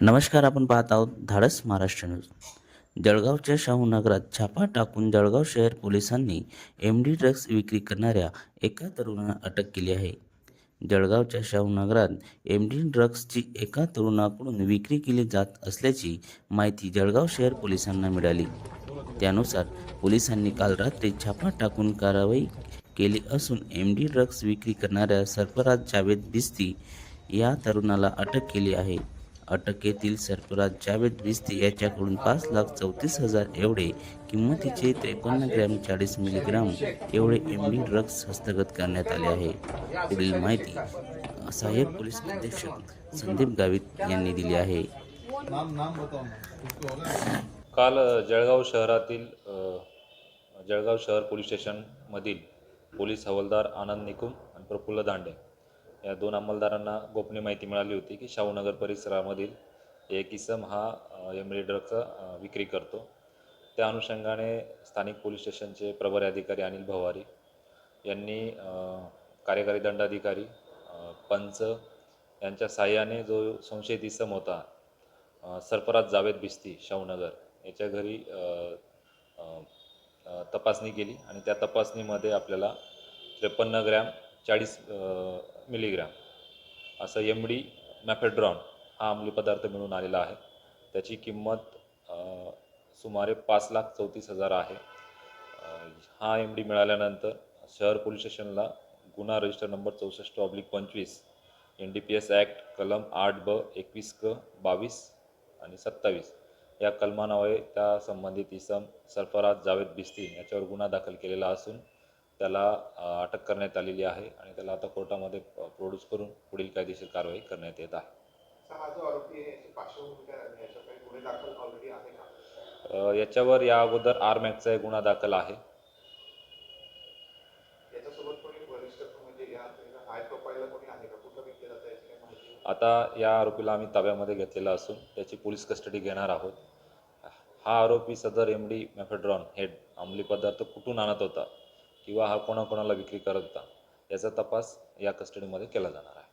नमस्कार आपण पाहत आहोत धाडस महाराष्ट्र न्यूज. जळगावच्या शाहू नगरात छापा टाकून जळगाव शहर पोलिसांनी एम डी ड्रग्ज विक्री करणाऱ्या एका तरुणाला अटक केली आहे. जळगावच्या शाहू नगरात एम डी ड्रग्जची एका तरुणाकडून विक्री केली जात असल्याची माहिती जळगाव शहर पोलिसांना मिळाली. त्यानुसार पोलिसांनी काल रात्री छापा टाकून कारवाई केली असून एम डी ड्रग्ज विक्री करणाऱ्या सरफराज जावेद बिस्ती या तरुणाला अटक केली आहे. अटकेतील सरफराज जावेद बिस्ती याच्याकडून पाच लाख चौतीस हजार एवढे किंमतीचे त्रेपन्न ग्रॅम चाळीस मिलीग्राम एवढे एम डी ड्रग्ज हस्तगत करण्यात आले आहे. पुढील माहिती सहाय्यक पोलीस अधीक्षक संदीप गावित यांनी दिली आहे. काल जळगाव शहरातील जळगाव शहर पोलीस स्टेशनमधील पोलीस हवालदार आनंद निकुम आणि प्रफुल्ल दांडे या दोन अंमलदारांना गोपनीय माहिती मिळाली होती की शाहूनगर परिसरामधील एक इसम हा एम ड्रगचा विक्री करतो. त्या अनुषंगाने स्थानिक पोलीस स्टेशनचे प्रभारी अधिकारी अनिल भवारी यांनी कार्यकारी दंडाधिकारी पंच यांच्या साह्याने जो संशयित इसम होता सरफराज जावेद भिस्ती शाहूनगर याच्या घरी तपासणी केली आणि त्या तपासणीमध्ये आपल्याला त्रेपन्न ग्रॅम चाळीस मिलीग्रॅम. असं एम डी मॅफेड्रॉन हा अंमली पदार्थ मिळून आलेला आहे. त्याची किंमत सुमारे पाच लाख चौतीस हजार आहे. हा एम डी मिळाल्यानंतर शहर पोलीस स्टेशनला गुन्हा रजिस्टर नंबर चौसष्ट ऑब्लिक पंचवीस N D P S act कलम आठ ब एकवीस क बावीस आणि सत्तावीस या कलमानावे त्या संबंधित इसम सरफराज जावेद बिस्ती याच्यावर गुन्हा दाखल केलेला असून त्याला अटक करण्यात आलेली आहे आणि त्याला आता कोर्टामध्ये प्रोड्यूस करून पुढील कायदेशीर कारवाई करण्यात येत आहे. याच्यावर या अगोदर आर मॅक्सचा एक गुन्हा दाखल आहे. म्हणजे? आता या आरोपीला आम्ही ताब्यामध्ये घेतलेला असून त्याची पोलीस कस्टडी घेणार आहोत. हा आरोपी सदर एम डी मॅफेड्रॉन हे अंमली पदार्थ कुठून आणत होता? किंवा हा कोणाकोणाला विक्री करत होता याचा तपास या कस्टडीमध्ये केला जाणार आहे.